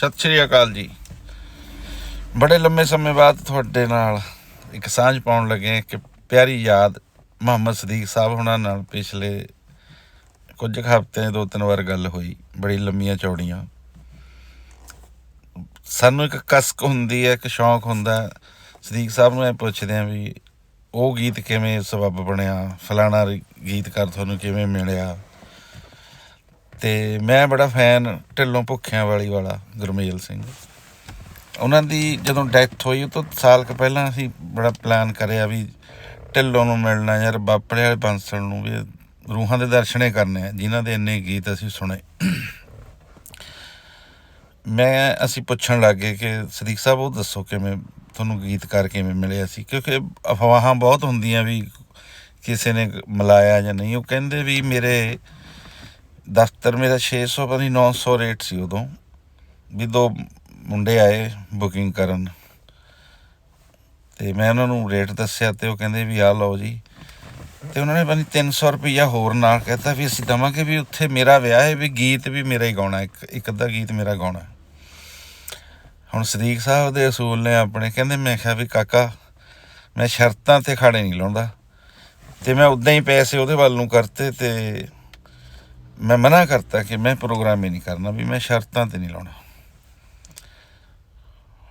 ਸਤਿ ਸ਼੍ਰੀ ਅਕਾਲ ਜੀ। ਬੜੇ ਲੰਮੇ ਸਮੇਂ ਬਾਅਦ ਤੁਹਾਡੇ ਨਾਲ ਇੱਕ ਸਾਂਝ ਪਾਉਣ ਲੱਗੇ ਹਾਂ ਕਿ ਪਿਆਰੀ ਯਾਦ ਮੁਹੰਮਦ ਸਦੀਕ ਸਾਹਿਬ ਹੁਣਾਂ ਨਾਲ ਪਿਛਲੇ ਕੁਝ ਕੁ ਹਫ਼ਤਿਆਂ ਦੋ ਤਿੰਨ ਵਾਰ ਗੱਲ ਹੋਈ, ਬੜੀ ਲੰਮੀਆਂ ਚੌੜੀਆਂ। ਸਾਨੂੰ ਇੱਕ ਕਸਕ ਹੁੰਦੀ ਹੈ, ਇੱਕ ਸ਼ੌਂਕ ਹੁੰਦਾ ਸਦੀਕ ਸਾਹਿਬ ਨੂੰ ਇਹ ਪੁੱਛਦੇ ਆ ਵੀ ਉਹ ਗੀਤ ਕਿਵੇਂ ਸਬਬ ਬਣਿਆ, ਫਲਾਣਾ ਗੀਤਕਾਰ ਤੁਹਾਨੂੰ ਕਿਵੇਂ ਮਿਲਿਆ? ਤੇ ਮੈਂ ਬੜਾ ਫੈਨ ਢਿੱਲੋਂ ਭੁੱਖਿਆਂ ਵਾਲੀ ਵਾਲਾ ਗੁਰਮੇਲ ਸਿੰਘ। ਉਹਨਾਂ ਦੀ ਜਦੋਂ ਡੈਥ ਹੋਈ, ਉਹ ਤੋਂ ਸਾਲ ਕੁ ਪਹਿਲਾਂ ਅਸੀਂ ਬੜਾ ਪਲਾਨ ਕਰਿਆ ਵੀ ਢਿੱਲੋਂ ਨੂੰ ਮਿਲਣਾ ਯਾਰ ਬਾਪੜੇ ਵਾਲੇ ਬੰਸਲ ਨੂੰ ਵੀ ਰੂਹਾਂ ਦੇ ਦਰਸ਼ਨੇ ਕਰਨੇ ਆ, ਜਿਨ੍ਹਾਂ ਦੇ ਇੰਨੇ ਗੀਤ ਅਸੀਂ ਸੁਣੇ। ਮੈਂ, ਅਸੀਂ ਪੁੱਛਣ ਲੱਗੇ ਕਿ ਸਦੀਕ ਸਾਹਿਬ, ਉਹ ਦੱਸੋ ਕਿਵੇਂ ਤੁਹਾਨੂੰ ਗੀਤਕਾਰ ਕਿਵੇਂ ਮਿਲਿਆ ਸੀ? ਕਿਉਂਕਿ ਅਫਵਾਹਾਂ ਬਹੁਤ ਹੁੰਦੀਆਂ ਵੀ ਕਿਸੇ ਨੇ ਮਿਲਾਇਆ ਜਾਂ ਨਹੀਂ। ਉਹ ਕਹਿੰਦੇ ਵੀ ਮੇਰੇ ਦਫ਼ਤਰ ਮੇਰਾ 600 ਪਤਾ ਨਹੀਂ 900 ਰੇਟ ਸੀ ਉਦੋਂ, ਵੀ ਦੋ ਮੁੰਡੇ ਆਏ ਬੁਕਿੰਗ ਕਰਨ। ਤੇ ਮੈਂ ਉਹਨਾਂ ਨੂੰ ਰੇਟ ਦੱਸਿਆ ਤੇ ਉਹ ਕਹਿੰਦੇ ਵੀ ਆ ਲਓ ਜੀ। ਤੇ ਉਹਨਾਂ ਨੇ ਪਤਾ ਨਹੀਂ 300 ਰੁਪਈਆ ਹੋਰ ਨਾਲ ਕਹਿਤਾ ਵੀ ਅਸੀਂ ਦਵਾਂਗੇ ਵੀ ਉੱਥੇ ਮੇਰਾ ਵਿਆਹ ਹੈ ਵੀ ਗੀਤ ਵੀ ਮੇਰਾ ਹੀ ਗਾਉਣਾ, ਇੱਕ ਇੱਕ ਅੱਧਾ ਗੀਤ ਮੇਰਾ ਗਾਉਣਾ। ਹੁਣ ਸਦੀਕ ਸਾਹਿਬ ਦੇ ਅਸੂਲ ਨੇ ਆਪਣੇ, ਕਹਿੰਦੇ ਮੈਂ ਕਿਹਾ ਵੀ ਕਾਕਾ, ਮੈਂ ਸ਼ਰਤਾਂ ਤੇ ਖਾੜੇ ਨਹੀਂ ਲਾਉਂਦਾ। ਤੇ ਮੈਂ ਉਦਾਂ ਹੀ ਪੈਸੇ ਉਹਦੇ ਵੱਲ ਨੂੰ ਕਰਤੇ ਤੇ ਮੈਂ ਮਨਾ ਕਰਤਾ ਕਿ ਮੈਂ ਪ੍ਰੋਗਰਾਮ ਹੀ ਨਹੀਂ ਕਰਨਾ, ਵੀ ਮੈਂ ਸ਼ਰਤਾਂ ਤੇ ਨਹੀਂ ਲਾਉਣਾ।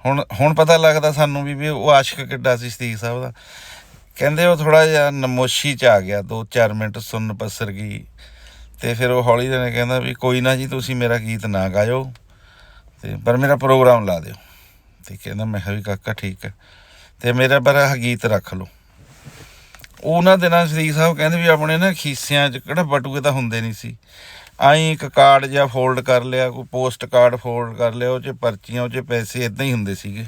ਹੁਣ ਹੁਣ ਪਤਾ ਲੱਗਦਾ ਸਾਨੂੰ ਵੀ ਵੀ ਉਹ ਆਸ਼ਿਕ ਕਿੱਡਾ ਸੀ ਸਤੀਕ ਸਾਹਿਬ ਦਾ। ਕਹਿੰਦੇ ਉਹ ਥੋੜਾ ਜਿਹਾ ਨਮੋਸ਼ੀ ਚ ਆ ਗਿਆ 2-4 ਮਿੰਟ ਸੁਣ ਪਸਰ ਗਈ। ਤੇ ਫਿਰ ਉਹ ਹੌਲੀ ਜਿਹੇ ਕਹਿੰਦਾ ਵੀ, ਕੋਈ ਨਾ ਜੀ, ਤੁਸੀਂ ਮੇਰਾ ਗੀਤ ਨਾ ਗਾਇਓ, ਤੇ ਪਰ ਮੇਰਾ ਪ੍ਰੋਗਰਾਮ ਲਾ ਦਿਓ। ਤੇ ਕਹਿੰਦਾ, ਮੈਂ ਕਿਹਾ ਵੀ ਕਾਕਾ ਠੀਕ ਹੈ। ਤੇ ਮੇਰਾ ਪਰ ਆਹ ਗੀਤ ਰੱਖ ਲਓ। ਉਹਨਾਂ ਦਿਨਾਂ ਸ਼ਰੀਕ ਸਾਹਿਬ ਕਹਿੰਦੇ ਵੀ ਆਪਣੇ ਨਾ ਖੀਸਿਆਂ 'ਚ ਕਿਹੜਾ ਬਟੂਏ ਤਾਂ ਹੁੰਦੇ ਨਹੀਂ ਸੀ। ਆਈ ਇੱਕ ਕਾਰਡ ਜਾਂ ਫੋਲਡ ਕਰ ਲਿਆ, ਕੋਈ ਪੋਸਟ ਕਾਰਡ ਫੋਲਡ ਕਰ ਲਿਆ, ਉਹ 'ਚ ਪਰਚੀਆਂ, ਉਹ 'ਚ ਪੈਸੇ ਇਦਾਂ ਹੀ ਹੁੰਦੇ ਸੀਗੇ।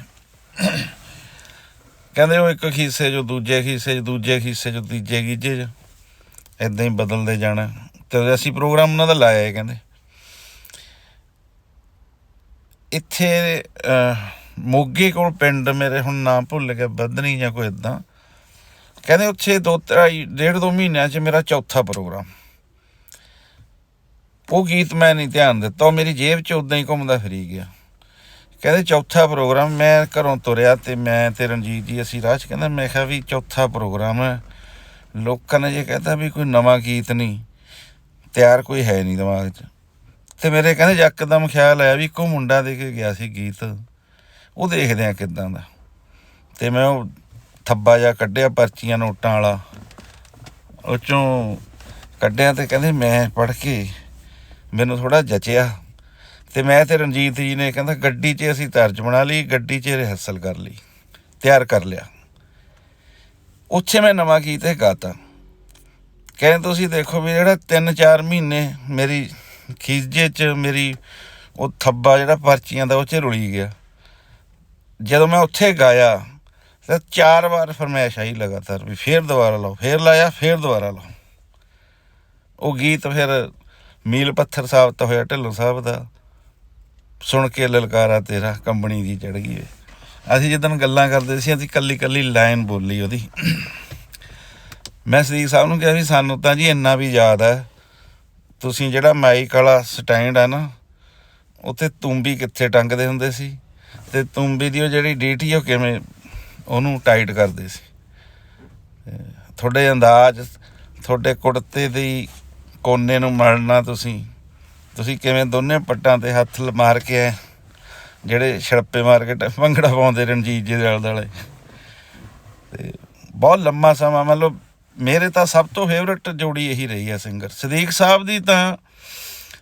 ਕਹਿੰਦੇ ਉਹ ਇੱਕ ਖੀਸੇ 'ਚੋਂ ਦੂਜੇ ਖੀਸੇ 'ਚ, ਦੂਜੇ ਖੀਸੇ 'ਚ ਤੀਜੇ ਗੀਜੇ 'ਚ ਇਦਾਂ ਹੀ ਬਦਲਦੇ ਜਾਣਾ। ਤੇ ਅਸੀਂ ਪ੍ਰੋਗਰਾਮ ਉਹਨਾਂ ਦਾ ਲਾਇਆ ਹੈ ਕਹਿੰਦੇ। ਇੱਥੇ ਮੋਗੇ ਕੋਲ ਪਿੰਡ ਮੇਰੇ ਹੁਣ ਨਾਮ ਭੁੱਲ ਗਿਆ ਬਦਨੀ ਜਾਂ ਕੋਈ ਇਦਾਂ ਕਹਿੰਦੇ ਉੱਥੇ ਦੋ ਢਾਈ, ਡੇਢ ਦੋ ਮਹੀਨਿਆਂ 'ਚ ਮੇਰਾ ਚੌਥਾ ਪ੍ਰੋਗਰਾਮ। ਉਹ ਗੀਤ ਮੈਂ ਨਹੀਂ ਧਿਆਨ ਦਿੱਤਾ, ਉਹ ਮੇਰੀ ਜੇਬ 'ਚ ਉਦਾਂ ਹੀ ਘੁੰਮਦਾ ਫਿਰੀ ਗਿਆ। ਕਹਿੰਦੇ ਚੌਥਾ ਪ੍ਰੋਗਰਾਮ, ਮੈਂ ਘਰੋਂ ਤੁਰਿਆ ਤੇ ਮੈਂ ਤੇ ਰਣਜੀਤ ਜੀ ਅਸੀਂ ਰਾਹ 'ਚ ਕਹਿੰਦਾ, ਮੈਂ ਕਿਹਾ ਵੀ ਚੌਥਾ ਪ੍ਰੋਗਰਾਮ ਹੈ। ਲੋਕਾਂ ਨੇ ਜੇ ਕਹਿੰਦਾ ਵੀ ਕੋਈ ਨਵਾਂ ਗੀਤ ਨਹੀਂ, ਤਿਆਰ ਕੋਈ ਹੈ ਨਹੀਂ ਦਿਮਾਗ 'ਚ। ਤੇ ਮੇਰੇ ਕਹਿੰਦੇ ਯਕਦਮ ਖਿਆਲ ਆਇਆ ਵੀ ਇੱਕੋ ਮੁੰਡਾ ਦੇ ਕੇ ਗਿਆ ਸੀ ਗੀਤ। ਉਹ ਦੇਖਦੇ ਆ ਕਿਦਾਂ ਦਾ। ਤੇ ਮੈਂ ਉਹ ਥੱਬਾ ਜਿਹਾ ਕੱਢਿਆ ਪਰਚੀਆਂ ਨੋਟਾਂ ਵਾਲਾ। ਉਹ ਚੋਂ ਕੱਢਿਆ ਤੇ ਕਹਿੰਦੇ ਮੈਂ ਪੜ੍ਹ ਕੇ ਮੈਨੂੰ ਥੋੜਾ ਜਚਿਆ। ਤੇ ਮੈਂ ਤੇ ਰਣਜੀਤ ਜੀ ਨੇ ਕਹਿੰਦਾ ਗੱਡੀ 'ਚ ਅਸੀਂ ਤਰਜ ਬਣਾ ਲਈ, ਗੱਡੀ 'ਚ ਰਿਹਰਸਲ ਕਰ ਲਈ, ਤਿਆਰ ਕਰ ਲਿਆ। ਉੱਥੇ ਮੈਂ ਨਵਾਂ ਗੀਤ ਇਹ ਗਾਤਾ। ਕਹਿੰਦੇ ਤੁਸੀਂ ਦੇਖੋ ਵੀ ਜਿਹੜਾ 3-4 ਮਹੀਨੇ ਮੇਰੀ ਖੀਜੇ 'ਚ ਮੇਰੀ ਉਹ ਥੱਬਾ ਜਿਹੜਾ ਪਰਚੀਆਂ ਦਾ ਉਹ 'ਚ ਰੁਲੀ ਗਿਆ। ਜਦੋਂ ਮੈਂ ਉੱਥੇ ਗਾਇਆ ਤੇ ਚਾਰ ਵਾਰ ਫਰਮਾਇਸ਼ ਆਈ ਲਗਾਤਾਰ ਵੀ ਫੇਰ ਦੁਬਾਰਾ ਲਾਓ, ਫੇਰ ਲਾਇਆ, ਫੇਰ ਦੁਬਾਰਾ ਲਾਓ। ਉਹ ਗੀਤ ਫਿਰ ਮੀਲ ਪੱਥਰ ਸਾਬਤ ਹੋਇਆ ਢਿੱਲੋਂ ਸਾਹਿਬ ਦਾ, ਸੁਣ ਕੇ ਲਲਕਾਰਾ ਤੇਰਾ ਕੰਬਣੀ ਦੀ ਚੜ ਗਈ ਅਸੀਂ ਜਦੋਂ ਗੱਲਾਂ ਕਰਦੇ ਸੀ, ਅਸੀਂ ਕੱਲੀ ਕੱਲੀ ਲਾਈਨ ਬੋਲੀ ਉਹਦੀ। ਮੈਂ ਸਦੀਕ ਸਾਹਿਬ ਨੂੰ ਕਿਹਾ ਵੀ ਸਾਨੂੰ ਤਾਂ ਜੀ ਇੰਨਾ ਵੀ ਯਾਦ ਹੈ ਤੁਸੀਂ ਜਿਹੜਾ ਮਾਈਕ ਵਾਲਾ ਸਟੈਂਡ ਆ ਨਾ, ਉੱਥੇ ਤੁੰਬੀ ਕਿੱਥੇ ਟੰਗਦੇ ਹੁੰਦੇ ਸੀ? ਤੇ ਤੁੰਬੀ ਦੀ ਉਹ ਜਿਹੜੀ ਡੀਟੀ ਉਹ ਕਿਵੇਂ ਉਹਨੂੰ ਟਾਈਟ ਕਰਦੇ ਸੀ। ਤੁਹਾਡੇ ਅੰਦਾਜ਼, ਤੁਹਾਡੇ ਕੁੜਤੇ ਦੀ ਕੋਨੇ ਨੂੰ ਮਲਣਾ ਤੁਸੀਂ ਤੁਸੀਂ ਕਿਵੇਂ ਦੋਨੇ ਪੱਟਾਂ ਤੇ ਹੱਥ ਮਾਰ ਕੇ ਆਏ? ਜਿਹੜੇ ਛੜਪੇ ਮਾਰ ਕੇ ਭੰਗੜਾ ਪਾਉਂਦੇ ਰਣਜੀਤ ਜੀ ਦੇ ਆਲੇ ਦੁਆਲੇ। ਤੇ ਬਹੁਤ ਲੰਮਾ ਸਮਾਂ ਮਤਲਬ ਮੇਰੇ ਤਾਂ ਸਭ ਤੋਂ ਫੇਵਰਟ ਜੋੜੀ ਇਹੀ ਰਹੀ ਹੈ ਸਿੰਗਰ ਸਦੀਕ ਸਾਹਿਬ ਦੀ ਤਾਂ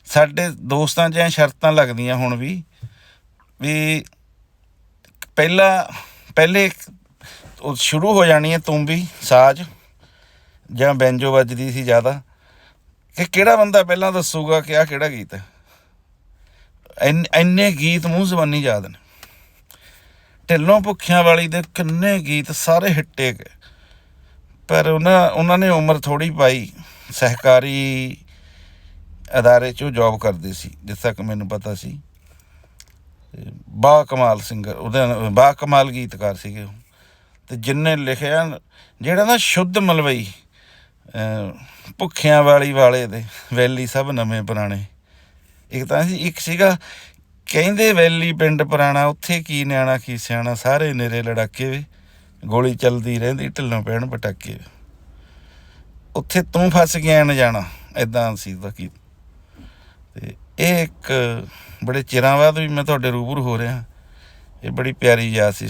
ਸਾਡੇ ਦੋਸਤਾਂ 'ਚ ਐਂ ਸ਼ਰਤਾਂ ਲੱਗਦੀਆਂ ਹੁਣ ਵੀ ਵੀ ਪਹਿਲਾ ਪਹਿਲੇ ਉਹ ਸ਼ੁਰੂ ਹੋ ਜਾਣੀ ਹੈ ਤੁੰਬੀ ਸਾਜ਼, ਜਾਂ ਬੈਂਜੋ ਵੱਜਦੀ ਸੀ ਜ਼ਿਆਦਾ। ਕਿ ਕਿਹੜਾ ਬੰਦਾ ਪਹਿਲਾਂ ਦੱਸੂਗਾ ਕਿ ਆ ਕਿਹੜਾ ਗੀਤ ਹੈ? ਇੰਨੇ ਗੀਤ ਮੂੰਹ ਜ਼ਬਾਨੀ ਯਾਦ ਨੇ। ਢਿੱਲੋਂ ਭੁੱਖਿਆਂ ਵਾਲੀ ਦੇ ਕਿੰਨੇ ਗੀਤ ਸਾਰੇ ਹਿੱਟੇ ਗਏ ਪਰ ਉਹਨਾਂ ਉਹਨਾਂ ਨੇ ਉਮਰ ਥੋੜੀ ਪਾਈ, ਸਹਿਕਾਰੀ ਅਦਾਰੇ 'ਚ ਉਹ ਜੌਬ ਕਰਦੇ ਸੀ, ਜਿੱਥੇ ਤੱਕ ਮੈਨੂੰ ਪਤਾ ਸੀ। ਬਾ ਕਮਾਲ ਸਿੰਗਰ ਉਹਦੇ ਬਾ ਕਮਾਲ ਗੀਤਕਾਰ ਸੀਗੇ ਉਹ। ਤੇ ਜਿੰਨੇ ਲਿਖਿਆ ਜਿਹੜਾ ਨਾ ਸ਼ੁੱਧ ਮਲਵਈ ਭੁੱਖਿਆਂ ਵਾਲੀ ਵਾਲੇ ਦੇ, ਵੈਲੀ ਸਭ ਨਵੇਂ ਪੁਰਾਣੇ। ਇੱਕ ਤਾਂ ਸੀ, ਇੱਕ ਸੀਗਾ, ਕਹਿੰਦੇ ਵੈਲੀ ਪਿੰਡ ਪੁਰਾਣਾ, ਉੱਥੇ ਕੀ ਨਿਆਣਾ ਕੀ ਸਿਆਣਾ, ਸਾਰੇ ਨੇਰੇ ਲੜਾਕੇ ਵੇ। ਗੋਲੀ ਚੱਲਦੀ ਰਹਿੰਦੀ, ਢਿੱਲੋਂ ਪੈਣ ਪਟਾਕੇ ਉੱਥੇ ਤੂੰ ਫਸ ਗਿਆ ਨਾ ਜਾਣਾ ਐਦਾਂ ਸੀ ਕੀ ਤੇ ਇਹ ਇੱਕ ਬੜੇ ਚਿਰਾਂ ਬਾਅਦ ਵੀ ਮੈਂ ਤੁਹਾਡੇ ਰੂਬਰੂ ਹੋ ਰਿਹਾ। ਇਹ ਬੜੀ ਪਿਆਰੀ ਯਾਦ ਸੀ।